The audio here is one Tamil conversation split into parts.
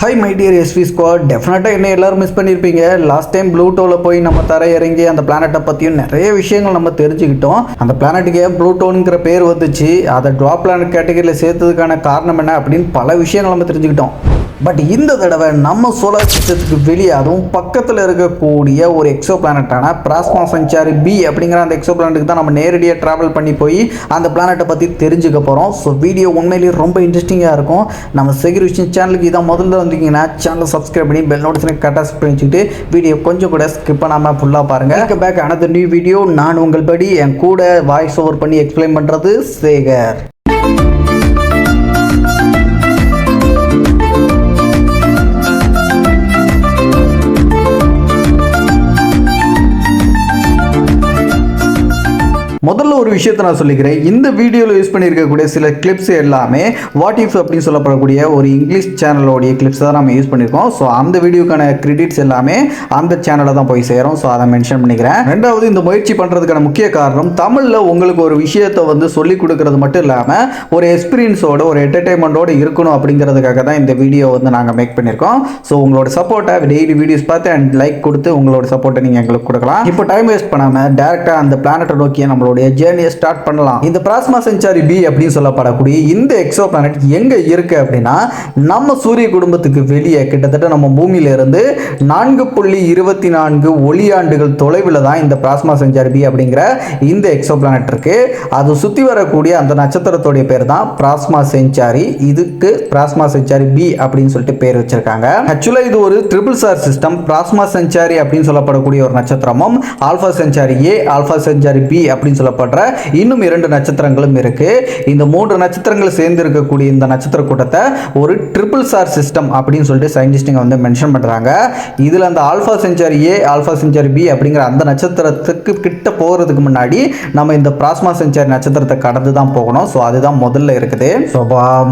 Hi my dear SV squad டெஃபினட்டாக என்ன எல்லாரும் மிஸ் பண்ணியிருப்பீங்க லாஸ்ட் டைம் ப்ளூட்டோவில் போய் நம்ம தர இறங்கி அந்த பிளானட்டை பற்றியும் நிறைய விஷயங்கள் நம்ம தெரிஞ்சுக்கிட்டோம். அந்த பிளானட்டுக்கு ஏன் ப்ளூட்டோனுங்கிற பேர் வந்துச்சு? அதை ட்ராப் பிளானட் கேட்டகரியில் சேர்த்ததுக்கான காரணம் என்ன அப்படின்னு பல விஷயங்கள் நம்ம தெரிஞ்சுக்கிட்டோம். பட் இந்த தடவை நம்ம சோலார் சிஸ்டத்துக்கு வெளியே அதுவும் பக்கத்தில் இருக்கக்கூடிய ஒரு எக்ஸோ பிளானட்டான பிராஸ்மா சஞ்சாரி பி அப்படிங்கிற அந்த எக்ஸோ பிளானட்டுக்கு தான் நம்ம நேரடியாக ட்ராவல் பண்ணி போய் அந்த பிளானட்டை பற்றி தெரிஞ்சுக்க போகிறோம் ஸோ வீடியோ உண்மையிலேயே ரொம்ப இன்ட்ரெஸ்டிங்காக இருக்கும். நம்ம செக்யூர் விஷயம் சேனலுக்கு இதான் முதல்ல வந்தீங்கன்னா சேனலை சப்ஸ்கிரைப் பண்ணி பெல் நோட்டிஃபிகேஷன் கரெக்டாக பண்ணி வச்சுக்கிட்டு வீடியோ கொஞ்சம் கூட ஸ்கிப் பண்ணாமல் ஃபுல்லாக பாருங்கள் பேக் அனதர் நியூ வீடியோ நான் உங்கள் படி என் கூட வாய்ஸ் ஓவர் பண்ணி எக்ஸ்பிளைன் பண்ணுறது சேகர். முதல்ல ஒரு விஷயத்தை நான் சொல்லிக்கிறேன். இந்த வீடியோவில் யூஸ் பண்ணியிருக்கக்கூடிய சில கிளிப்ஸ் எல்லாமே வாட் இஃப் அப்படின்னு சொல்லப்படக்கூடிய ஒரு இங்கிலீஷ் சேனலோடைய கிளிப்ஸ் தான் நம்ம யூஸ் பண்ணியிருக்கோம். ஸோ அந்த வீடியோக்கான கிரெடிட்ஸ் எல்லாமே அந்த சேனலில் தான் போய் சேரும். ஸோ அதை மென்ஷன் பண்ணிக்கிறேன். ரெண்டாவது இந்த முயற்சி பண்ணுறதுக்கான முக்கிய காரணம் தமிழில் உங்களுக்கு ஒரு விஷயத்தை வந்து சொல்லிக் கொடுக்கறது மட்டும் இல்லாமல் ஒரு எக்ஸ்பீரியன்ஸோட ஒரு என்டர்டைன்மெண்ட்டோடு இருக்கணும் அப்படிங்கிறதுக்காக தான் இந்த வீடியோ வந்து நாங்கள் மேக் பண்ணியிருக்கோம். ஸோ உங்களோட சப்போர்ட்டை டெய்லி வீடியோஸ் பார்த்து அண்ட் லைக் கொடுத்து உங்களோட சப்போர்ட்டை நீங்கள் எங்களுக்கு கொடுக்கலாம். இப்போ டைம் வேஸ்ட் பண்ணாமல் டேரெக்டாக அந்த பிளானட்டை நோக்கி நம்மளுடைய ஜேர்னியை ஸ்டார்ட் பண்ணலாம். இந்த பிராஸ்மா செஞ்சாரி பி அப்படின்னு சொல்லப்படக்கூடிய இந்த எக்ஸோ பிளானட் எங்கே இருக்கு அப்படின்னா நம்ம சூரிய குடும்பத்துக்கு வெளியே கிட்டத்தட்ட நம்ம பூமியில இருந்து நான்கு புள்ளி இருபத்தி நான்கு ஒளியாண்டுகள் தொலைவில் தான் இந்த பிராஸ்மா செஞ்சாரி பி அப்படிங்கிற இந்த எக்ஸோ பிளானட் இருக்கு. அது சுற்றி வரக்கூடிய அந்த நட்சத்திரத்துடைய பேர் தான் பிராஸ்மா செஞ்சாரி இதுக்கு பிராஸ்மா செஞ்சாரி பி அப்படின்னு சொல்லிட்டு பேர் வச்சிருக்காங்க. ஆக்சுவலாக இது ஒரு triple star system Proxima Centauri அப்படின்னு சொல்லப்படக்கூடிய ஒரு நட்சத்திரமும் Alpha Centauri A Alpha Centauri B அப்படின்னு சொல்லப்படுற இன்னும் இரண்டு நட்சத்திரங்களும் இருக்கு. இந்த மூன்று நட்சத்திரங்கள் சேர்ந்து இருக்கக்கூடிய இந்த நட்சத்திர கூட்டத்தை ஒரு ட்ரிபிள் ஸ்டார் சிஸ்டம் அப்படின்னு சொல்லிட்டு சயின்டிஸ்டுங்க வந்து மென்ஷன் பண்றாங்க. இதுல அந்த Alpha Centauri A Alpha Centauri B அப்படிங்கிற அந்த நட்சத்திரத்துக்கு கிட்ட போகிறதுக்கு முன்னாடி நம்ம இந்த பிராஸ்மா செஞ்சாரி நட்சத்திரத்தை கடந்து தான் போகணும். ஸோ அதுதான் முதல்ல இருக்குது. ஸோ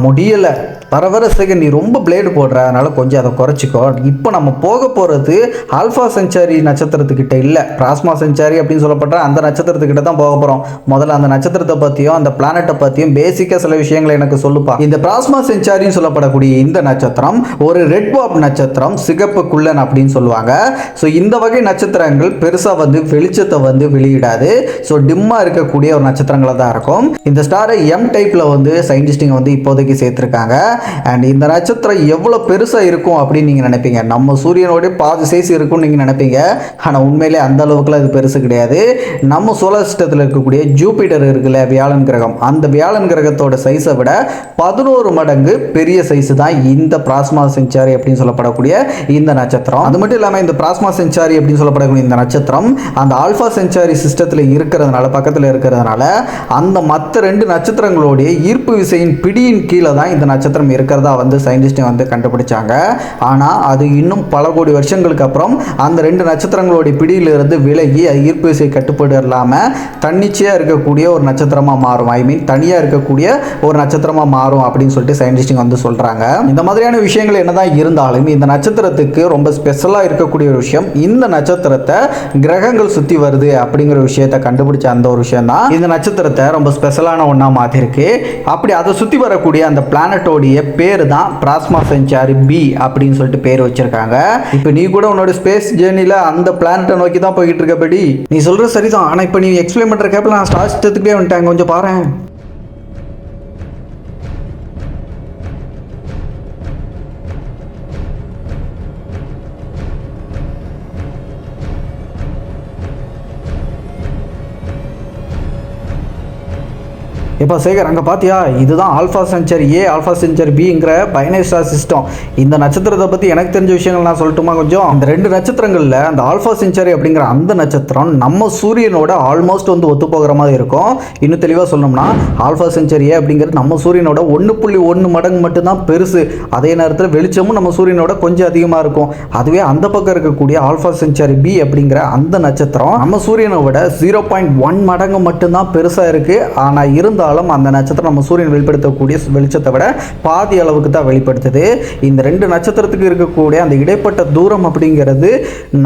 முடியலை வர வர செகண்ட் நீ ரொம்ப பிளேடு போடுற. அதனால கொஞ்சம் அதை குறைச்சிக்கோ. இப்போ நம்ம போக போகிறது ஆல்ஃபா செஞ்சாரி நட்சத்திரத்துக்கிட்ட இல்லை. பிராஸ்மா செஞ்சாரி அப்படின்னு சொல்லப்படுற அந்த நட்சத்திரத்துக்கிட்ட தான் போக போகிறோம் முதல்ல அந்த நட்சத்திரத்தை பற்றியும் அந்த பிளானட்டை பற்றியும் பேசிக்காக சில விஷயங்களை எனக்கு சொல்லுப்பா. இந்த பிராஸ்மா செஞ்சாரின்னு சொல்லப்படக்கூடிய இந்த நட்சத்திரம் ஒரு ரெட் வாப் நட்சத்திரம் சிகப்பு குள்ளன் அப்படின்னு சொல்லுவாங்க. ஸோ இந்த வகை நட்சத்திரங்கள் பெருசாக வந்து வெளிச்சத்தை வந்து வெளியிடாது. ஸோ டிம்மாக இருக்கக்கூடிய ஒரு நட்சத்திரங்களாக தான் இருக்கும். இந்த ஸ்டாரை எம் டைப்பில் வந்து சயின்டிஸ்டுங்க வந்து இப்போதைக்கு சேர்த்துருக்காங்க. அண்ட் இந்த நட்சத்திரம் எவ்வளோ பெருசாக இருக்கும் அப்படின்னு நீங்கள் நினைப்பீங்க? நம்ம சூரியனோட பாதி சைஸ் இருக்கும்னு நீங்கள் நினைப்பீங்க. ஆனால் உண்மையிலே அந்த அளவுக்குலாம் இது பெருசு கிடையாது. நம்ம சோழ சிஸ்டத்தில் இருக்கக்கூடிய ஜூபிட்டர் இருக்குல்ல வியாழன் கிரகம். அந்த வியாழன் கிரகத்தோட சைஸை விட பதினோரு மடங்கு பெரிய சைஸ் தான் இந்த பிராஸ்மா செஞ்சாரி அப்படின்னு சொல்லப்படக்கூடிய இந்த நட்சத்திரம். அது மட்டும் இல்லாமல் இந்த பிராஸ்மா செஞ்சாரி அப்படின்னு சொல்லப்படக்கூடிய இந்த நட்சத்திரம் அந்த ஆல்ஃபா செஞ்சாரி சிஸ்டத்தில் இருக்கிறதுனால பக்கத்தில் இருக்கிறதுனால அந்த மற்ற ரெண்டு நட்சத்திரங்களுடைய ஈர்ப்பு விசையின் பிடியின் கீழே தான் இந்த நட்சத்திரம் இருக்கிறதா வந்து சயின்டிஸ்ட் வந்து கண்டுபிடிச்சாங்க. ஆனால் அது இன்னும் பல கோடி வருஷங்களுக்கு அப்புறம் அந்த ரெண்டு நட்சத்திரங்களுடைய பிடியிலிருந்து விலகி அது ஈர்ப்பு விசை கட்டுப்பாடு இல்லாமல் தன்னிச்சையாக இருக்கக்கூடிய ஒரு நட்சத்திரமாக மாறும். ஐ மீன் தனியாக இருக்கக்கூடிய ஒரு நட்சத்திரமாக மாறும் அப்படின்னு சொல்லிட்டு சயின்டிஸ்டுங்க வந்து சொல்கிறாங்க இந்த மாதிரியான விஷயங்கள் என்னதான் இருந்தாலும் இந்த நட்சத்திரத்துக்கு ரொம்ப ஸ்பெஷலாக இருக்கக்கூடிய ஒரு விஷயம் இந்த நட்சத்திரத்தை கிரகங்கள் சுற்றி வருது அப்படிங்கிற விஷயத்தை கண்டுபிடிச்ச அந்த ஒரு விஷயம் தான் இந்த நட்சத்திரத்தை ரொம்ப ஸ்பெஷலான ஒன்றா மாற்றிருக்கு அப்படி அதை சுற்றி வரக்கூடிய அந்த பிளானட்டோடைய பேர் தான் பிராஸ்மா செஞ்சாரி பி அப்படின்னு சொல்லிட்டு பேர் வச்சிருக்காங்க. இப்போ நீ கூட உன்னோட ஸ்பேஸ் ஜேர்னியில் அந்த பிளானட்டை நோக்கி தான் போய்கிட்டு இருக்கபடி நீ சொல்கிற சரிதான். ஆனால் இப்போ நீ எக்ஸ்பிளைன் பண்ணுற கேப்பில் நான் ஸ்டார்ட் சிஸ்டத்துக்கே வந்துட்டேன். கொஞ்சம் பாறேன் இப்போ சேகர் அங்கே பார்த்தியா இதுதான் Alpha Centauri A Alpha Centauri பிங்கிற பைனரி ஸ்டார் சிஸ்டம். இந்த நட்சத்திரத்தை பற்றி எனக்கு தெரிஞ்ச விஷயங்கள் நான் சொல்லட்டுமா கொஞ்சம்? அந்த ரெண்டு நட்சத்திரங்களில் அந்த ஆல்ஃபா சென்ச்சரி அப்படிங்கிற அந்த நட்சத்திரம் நம்ம சூரியனோட ஆல்மோஸ்ட் வந்து ஒத்து போகிற மாதிரி இருக்கும். இன்னும் தெளிவாக சொல்லணும்னா ஆல்ஃபா சென்ச்சரி ஏ அப்படிங்கிறது நம்ம சூரியனோட ஒன்று புள்ளி ஒன்று மடங்கு மட்டும்தான் பெருசு. அதே நேரத்தில் வெளிச்சமும் நம்ம சூரியனோட கொஞ்சம் அதிகமாக இருக்கும். அதுவே அந்த பக்கம் இருக்கக்கூடிய ஆல்ஃபா சென்ச்சரி பி அப்படிங்கிற அந்த நட்சத்திரம் நம்ம சூரியனை விட ஜீரோ பாயிண்ட் ஒன் மடங்கு மட்டும்தான் பெருசாக இருக்குது ஆனால் இருந்தால் இருந்தாலும் அந்த நட்சத்திரம் நம்ம சூரியன் வெளிப்படுத்தக்கூடிய வெளிச்சத்தை விட பாதி அளவுக்கு தான் வெளிப்படுத்துது. இந்த ரெண்டு நட்சத்திரத்துக்கு இருக்கக்கூடிய அந்த இடைப்பட்ட தூரம் அப்படிங்கிறது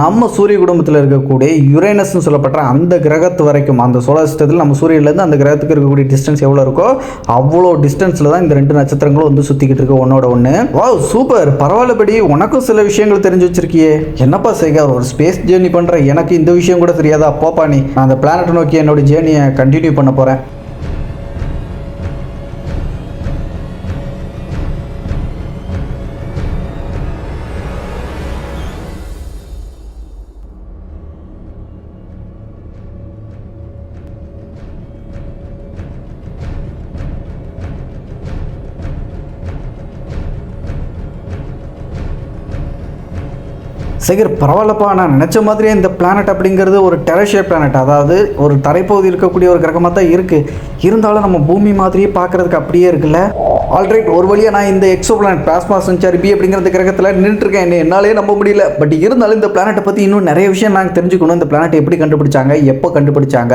நம்ம சூரிய குடும்பத்தில் இருக்கக்கூடிய யுரேனஸ்னு சொல்லப்பட்ட அந்த கிரகத்து வரைக்கும் அந்த சோலார் சிஸ்டத்தில் நம்ம சூரியன்லேருந்து அந்த கிரகத்துக்கு இருக்கக்கூடிய டிஸ்டன்ஸ் எவ்வளோ இருக்கோ அவ்வளோ டிஸ்டன்ஸில் தான் இந்த ரெண்டு நட்சத்திரங்களும் வந்து சுற்றிக்கிட்டு இருக்கு ஒன்னோட ஒன்று வா சூப்பர் பரவாயில்லபடி உனக்கும் சில விஷயங்கள் தெரிஞ்சு வச்சிருக்கியே. என்னப்பா சேகர் ஒரு ஸ்பேஸ் ஜேர்னி பண்ணுற எனக்கு இந்த விஷயம் கூட தெரியாதா? போப்பா நீ நான் அந்த பிளானட்டை நோக்கி என்னோட ஜேர்னியை கண்டினியூ பண்ண போகிறேன் சேகர் பரவாயில்லப்பா நான் நினச்ச மாதிரியே இந்த பிளானட் அப்படிங்கிறது ஒரு டெரஷியர் பிளானட் அதாவது ஒரு தரைப்பகுதி இருக்கக்கூடிய ஒரு கிரகமாக தான் இருக்குது இருந்தாலும் நம்ம பூமி மாதிரியே பார்க்குறதுக்கு அப்படியே இருக்குல்ல? ஆல்ரைட் ஒரு வழியாக நான் இந்த exoplanet Proxima Centauri B அப்படிங்கிற கிரகத்தில் நின்றுருக்கேன் என்ன என்னாலே நம்ப முடியல. பட் இருந்தாலும் இந்த பிளானட்டை பற்றி இன்னும் நிறைய விஷயம் நாங்கள் தெரிஞ்சுக்கணும். இந்த பிளானட் எப்படி கண்டுபிடிச்சாங்க எப்போ கண்டுபிடிச்சாங்க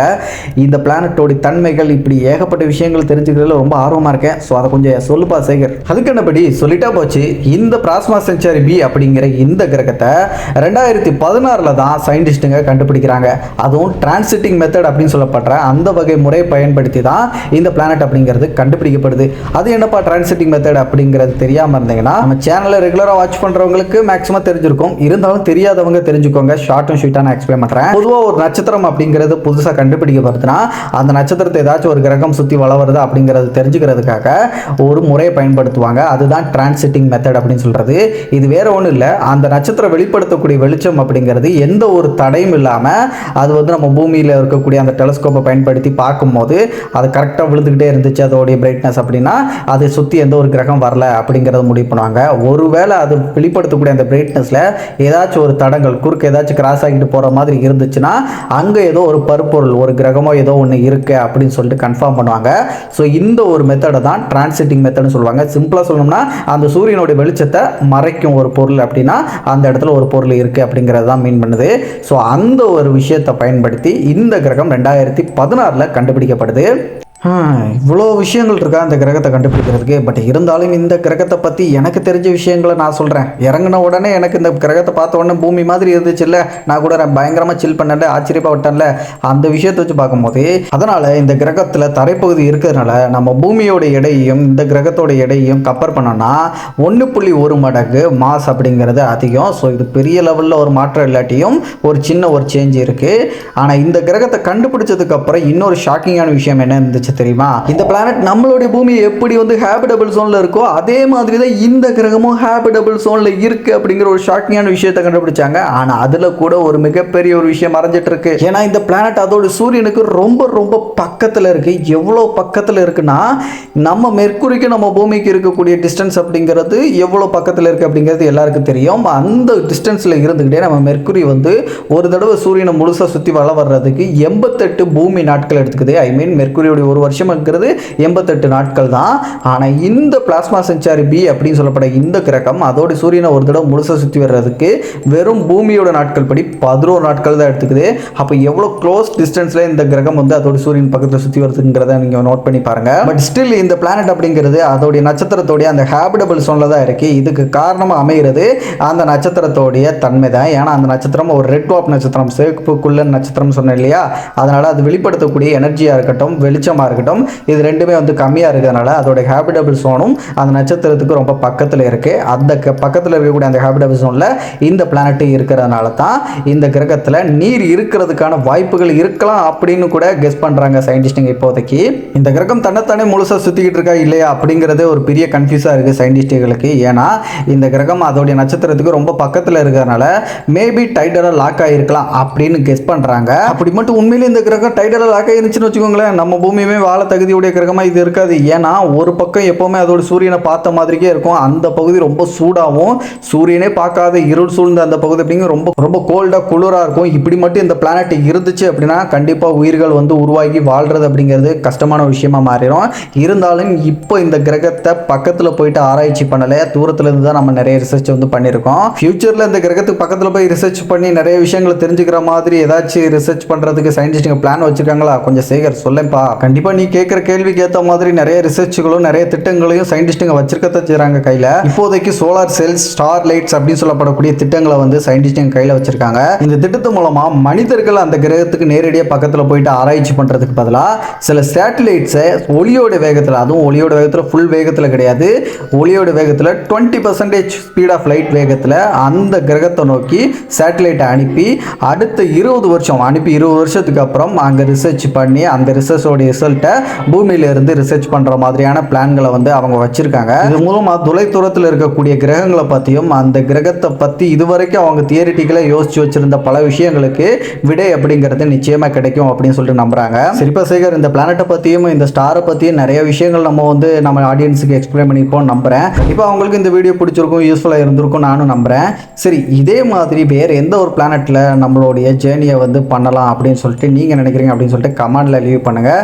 இந்த பிளானட்டோடைய தன்மைகள் இப்படி ஏகப்பட்ட விஷயங்கள் தெரிஞ்சுக்கிறதுல ரொம்ப ஆர்வமாக இருக்கேன். ஸோ அதை கொஞ்சம் சொல்லுப்பா சேகர். அதுக்கு என்னபடி சொல்லிட்டா போச்சு இந்த பிளாஸ்மா செஞ்சாரி பி அப்படிங்கிற இந்த கிரகத்தை ரெண்டாயிரத்தி பதினாறில் தான் சயின்டிஸ்ட்டுங்க கண்டுபிடிக்கிறாங்க. அதுவும் டிரான்சிட்டிங் மெத்தட் அப்படின்னு சொல்லப்படுற அந்த வகை முறையை பயன்படுத்தி தான் இந்த பிளானட் அப்படிங்கிறது கண்டுபிடிக்கப்படுது. அது என்னப்பா டிரான்சிட்டிங் மெத்தட் அப்படிங்கிறது தெரியாமல் இருந்தீங்கன்னா நம்ம சேனலை ரெகுலராக வாட்ச் பண்ணுறவங்களுக்கு மேக்ஸிமம் தெரிஞ்சிருக்கும். இருந்தாலும் தெரியாதவங்க தெரிஞ்சுக்கோங்க. ஷார்ட் அண்ட் ஷீட்டாக நான் எக்ஸ்பிளைன் பண்ணுறேன் பொதுவாக ஒரு நட்சத்திரம் அப்படிங்கிறது புதுசாக கண்டுபிடிக்கப்படுதுன்னா அந்த நட்சத்திரத்தை ஏதாச்சும் ஒரு கிரகம் சுற்றி வளருது அப்படிங்கிறது தெரிஞ்சுக்கிறதுக்காக ஒரு முறையை பயன்படுத்துவாங்க. அதுதான் டிரான்சிட்டிங் மெத்தட் அப்படின்னு சொல்கிறது இது வேற ஒன்றும் இல்லை. அந்த நட்சத்திரம் வெளிப்படுத்த வெளிப்படுத்தக்கூடிய வெளிச்சம் அப்படிங்கிறது எந்த ஒரு தடையும் இல்லாமல் அது வந்து நம்ம பூமியில் இருக்கக்கூடிய அந்த டெலஸ்கோப்பை பயன்படுத்தி பார்க்கும்போது அது கரெக்டாக விழுந்துக்கிட்டே இருந்துச்சு அதோடைய பிரைட்னஸ் அப்படின்னா அதை சுற்றி எந்த ஒரு கிரகம் வரல அப்படிங்கிறத முடிவு பண்ணுவாங்க. ஒருவேளை அது வெளிப்படுத்தக்கூடிய அந்த பிரைட்னஸில் ஏதாச்சும் ஒரு தடங்கள் குறுக்கு ஏதாச்சும் கிராஸ் ஆகிட்டு போகிற மாதிரி இருந்துச்சுன்னா அங்கே ஏதோ ஒரு பருப்பொருள் ஒரு கிரகமோ ஏதோ ஒன்று இருக்குது அப்படின்னு சொல்லிட்டு கன்ஃபார்ம் பண்ணுவாங்க. ஸோ இந்த ஒரு மெத்தடை தான் டிரான்சிட்டிங் மெத்தட்னு சொல்லுவாங்க. சிம்பிளாக சொல்லணும்னா அந்த சூரியனுடைய வெளிச்சத்தை மறைக்கும் ஒரு பொருள் அப்படின்னா அந்த இடத்துல ஒரு பொருள் இருக்குது அப்படிங்கிறது தான் மீன் பண்ணுது. ஸோ அந்த ஒரு விஷயத்தை பயன்படுத்தி இந்த கிரகம் ரெண்டாயிரத்தி பதினாறில் கண்டுபிடிக்கப்படுது. இவ்வளோ விஷயங்கள் இருக்கா இந்த கிரகத்தை கண்டுபிடிக்கிறதுக்கு? பட் இருந்தாலும் இந்த கிரகத்தை பற்றி எனக்கு தெரிஞ்ச விஷயங்களை நான் சொல்கிறேன் இறங்கின உடனே எனக்கு இந்த கிரகத்தை பார்த்த உடனே பூமி மாதிரி இருந்துச்சுல்ல? நான் கூட பயங்கரமாக சில் பண்ணல ஆச்சரியப்பட்டேன்ல அந்த விஷயத்தை வச்சு பார்க்கும்போது அதனால் இந்த கிரகத்தில் தரைப்பகுதி இருக்கிறதுனால நம்ம பூமியோட எடையையும் இந்த கிரகத்தோட எடையையும் கப்பேர் பண்ணோம்னா ஒன்று புள்ளி ஒரு மடங்கு மாஸ் அப்படிங்கிறது அதிகம். ஸோ இது பெரிய லெவலில் ஒரு மாற்றம் இல்லாட்டியும் ஒரு சின்ன ஒரு சேஞ்ச் இருக்குது ஆனால் இந்த கிரகத்தை கண்டுபிடிச்சதுக்கப்புறம் இன்னொரு ஷாக்கிங்கான விஷயம் என்ன இருந்துச்சு தெரியுமா? இந்த பிளானட் நம்மளுடைய பூமி எப்படி வந்து ஹேபிடபிள் ஜோனில் இருக்கோ அதே மாதிரி தான் இந்த கிரகமும் ஹேபிடபிள் ஜோனில் இருக்கு அப்படிங்கிற ஒரு ஷாக்கிங்கான விஷயத்தை கண்டுபிடிச்சாங்க. ஆனால் அதில் கூட ஒரு மிகப்பெரிய ஒரு விஷயம் மறைஞ்சிட்டு இருக்கு. ஏன்னா இந்த பிளானட் அதோட சூரியனுக்கு ரொம்ப ரொம்ப பக்கத்தில் இருக்கு. எவ்வளோ பக்கத்தில் இருக்குன்னா நம்ம மெர்க்குரிக்கு நம்ம பூமிக்கு இருக்கக்கூடிய டிஸ்டன்ஸ் அப்படிங்கிறது எவ்வளோ பக்கத்தில் இருக்கு அப்படிங்கிறது எல்லாருக்கும் தெரியும். அந்த டிஸ்டன்ஸில் இருந்துக்கிட்டே நம்ம மெர்க்குரி வந்து ஒரு தடவை சூரியனை முழுசாக சுற்றி வள வர்றதுக்கு எண்பத்தெட்டு பூமி நாட்கள் எடுத்துக்குது. ஐ மீன் மெர்க்குரியோடைய ஒரு வருஷம்ங்கிறது எண்பத்தெட்டு நாட்கள் தான். ஆனால் இந்த பிளாஸ்மா செஞ்சாரி பி அப்படின்னு சொல்லப்பட இந்த கிரகம் அதோட சூரியனை ஒரு தடவை முழுசாக சுற்றி வர்றதுக்கு வெறும் பூமியோட நாட்கள் படி பதினோரு நாட்கள் தான் எடுத்துக்குது. அப்போ எவ்வளோ க்ளோஸ் டிஸ்டன்ஸில் இந்த கிரகம் வந்து அதோட சூரியன் பக்கத்தில் சுற்றி வருதுங்கிறத நீங்கள் நோட் பண்ணி பாருங்கள் பட் ஸ்டில் இந்த பிளானட் அப்படிங்கிறது அதோடைய நட்சத்திரத்தோடைய அந்த ஹேபிடபிள் சோனில் தான் இருக்குது இதுக்கு காரணமாக அமைகிறது அந்த நட்சத்திரத்தோடைய தன்மை தான். ஏன்னா அந்த நட்சத்திரம் ஒரு ரெட் வாப் நட்சத்திரம் சிவப்புக்குள்ள நட்சத்திரம் சொன்னேன் இல்லையா? அதனால் அது வெளிப்படுத்தக்கூடிய எனர்ஜியாக இருக்கட்டும் வெளிச்சமாக இருக்கட்டும். இது ரெண்டுமே வந்து கம்மியாக இருக்கிறதுனால அதோட ஹேபிடபிள் சோனும் அந்த நட்சத்திரத்துக்கு ரொம்ப பக்கத்தில் இருக்குது அந்த க- பக்கத்தில் இருக்கக்கூடிய அந்த ஹேபிடபிள் சோனில் இந்த பிளானட்டு இருக்கிறதுனால தான் இந்த கிரகத்தில் நீர் இருக்கிறதுக்கான வாய்ப்புகள் இருக்கலாம் அப்படின்னு கூட கெஸ் பண்ணுறாங்க சயின்டிஸ்ட்டுங்க இப்போதைக்கு. இந்த கிரகம் தன்னைத்தானே முழுசாக சுற்றிக்கிட்டு இருக்கா இல்லையா அப்படிங்கிறதே ஒரு பெரிய கன்ஃபியூஸாக இருக்குது சயின்டிஸ்ட்டுகளுக்கு ஏன்னா இந்த கிரகம் அதோடைய நட்சத்திரத்துக்கு ரொம்ப பக்கத்தில் இருக்கிறதுனால மேபி டைட்டராக லாக் ஆகிருக்கலாம் அப்படின்னு கெஸ் பண்ணுறாங்க அப்படி மட்டும் உண்மையிலே இந்த கிரகம் டைட்டராக லாக் ஆகிருந்துச்சுன்னு வச்சுக்கோங்களேன். நம்ம பூமியுமே வாழ தகுதியுடைய கிரகமாக இது இருக்காது. ஏன்னா ஒரு பக்கம் எப்போவுமே அதோட சூரியனை பார்த்த மாதிரியே இருக்கும். அந்த பகுதி ரொம்ப சூடாகவும் சூரியனே பார்க்காத இருள் சூழ்ந்த அந்த பகுதி அப்படிங்கிற ரொம்ப ரொம்ப கோல்டாக குளிராக இருக்கும். இப்படி மட்டும் இந்த பிளானட் இருந்துச்சு அப்படின்னா கண்டிப்பாக உயிர்கள் வந்து உருவாகி வாழ்றது அப்படிங்கிறது கஷ்டமான விஷயமா மாறிடும் இருந்தாலும் இப்போ இந்த கிரகத்தை பக்கத்தில் போயிட்டு ஆராய்ச்சி பண்ணலை. தூரத்தில் இருந்து தான் நம்ம நிறைய ரிசர்ச் வந்து பண்ணியிருக்கோம். ஃபியூச்சரில் இந்த கிரகத்துக்கு பக்கத்தில் போய் ரிசர்ச் பண்ணி நிறைய விஷயங்களை தெரிஞ்சுக்கிற மாதிரி ஏதாச்சும் ரிசர்ச் பண்ணுறதுக்கு சயின்டிஸ்ட்டுங்க பிளான் வச்சுருக்காங்களா? கொஞ்சம் சேகர் சொல்லேன்ப்பா. கண்டிப்பாக இப்போ நீ கேட்குற கேள்விக்கு ஏற்ற மாதிரி நிறைய ரிசர்ச்சுகளும் நிறைய திட்டங்களையும் சயின்டிஸ்ட்டுங்க வச்சிருக்கத்தான் செய்கிறாங்க கையில். இப்போதைக்கு சோலார் செல்ஸ் ஸ்டார் லைட்ஸ் அப்படின்னு சொல்லப்படக்கூடிய திட்டங்களை வந்து சயின்டிஸ்ட்டுங்க கையில் வச்சிருக்காங்க. இந்த திட்டத்து மூலமாக மனிதர்கள் அந்த கிரகத்துக்கு நேரடியாக பக்கத்தில் போயிட்டு ஆராய்ச்சி பண்ணுறதுக்கு பதிலாக சில சேட்டலைட்ஸை ஒளியோட வேகத்தில் அதுவும் ஒளியோட வேகத்தில் ஃபுல் வேகத்தில் கிடையாது. ஒளியோட வேகத்தில் twenty percentage speed of light வேகத்தில் அந்த கிரகத்தை நோக்கி சேட்டலைட்டை அனுப்பி அடுத்த இருபது வருஷம் அனுப்பி இருபது வருஷத்துக்கு அப்புறம் அங்கே ரிசர்ச் பண்ணி அந்த ரிசர்ச்சோட ரிசல்ட் பூமியில இருந்து ரிசர்ச் பண்ணுற மாதிரியான பிளான்களை வந்து அவங்க வச்சிருக்காங்க. இது மூலமாக தொலைதூரத்தில் இருக்கக்கூடிய கிரகங்களை பற்றியும் அந்த கிரகத்தை பற்றி இதுவரைக்கும் அவங்க தியரிட்டிக்கலாக யோசிச்சு வச்சிருந்த பல விஷயங்களுக்கு விடை அப்படிங்கிறது நிச்சயமாக கிடைக்கும் அப்படின்னு சொல்லிட்டு நம்புறாங்க. சரிப்பா சேகர் இந்த பிளானட்டை பற்றியும் இந்த ஸ்டாரை பற்றியும் நிறைய விஷயங்கள் நம்ம வந்து நம்ம ஆடியன்ஸுக்கு எக்ஸ்பிளைன் பண்ணியிருப்போம் நம்புறேன். இப்போ அவங்களுக்கு இந்த வீடியோ பிடிச்சிருக்கும் யூஸ்ஃபுல்லாக இருந்திருக்கும் நானும் நம்புறேன். சரி இதே மாதிரி வேறு எந்த ஒரு பிளானட்டில் நம்மளுடைய ஜேர்னியை வந்து பண்ணலாம் அப்படின்னு சொல்லிட்டு நீங்கள் நினைக்கிறீங்க அப்படின்னு சொல்லிட்டு கமெண்டில் லீவ் பண்ணுங்கள்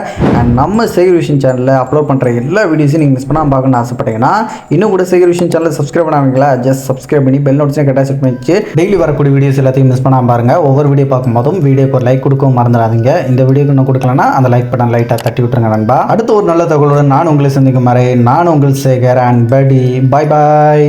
நம்ம சேகர் விஷன் சேனலில் அப்லோட் பண்ணுற எல்லா வீடியோஸையும் நீங்கள் மிஸ் பண்ணாமல் பார்க்கணும்னு ஆசைப்பட்டீங்கன்னா இன்னும் கூட சேகர் விஷன் சேனலில் சப்ஸ்கிரைப் பண்ணாங்களா ஜஸ்ட் சப்ஸ்கிரைப் பண்ணி பெல் நோட்ஸையும் கட்டாய செட் பண்ணி வச்சு டெய்லி வரக்கூடிய வீடியோஸ் எல்லாத்தையும் மிஸ் பண்ணாமல் பாருங்கள் ஒவ்வொரு வீடியோ பார்க்கும்போதும் வீடியோக்கு ஒரு லைக் கொடுக்கவும் மறந்துடாதீங்க. இந்த வீடியோக்கு இன்னும் கொடுக்கலன்னா அந்த லைக் பட்டன் லைட்டாக தட்டி விட்டுருங்க நண்பா. அடுத்த ஒரு நல்ல தகவலுடன் நான் உங்களை சந்திக்கும் வரை நான் உங்கள் சேகர் அண்ட் படி பாய் பாய்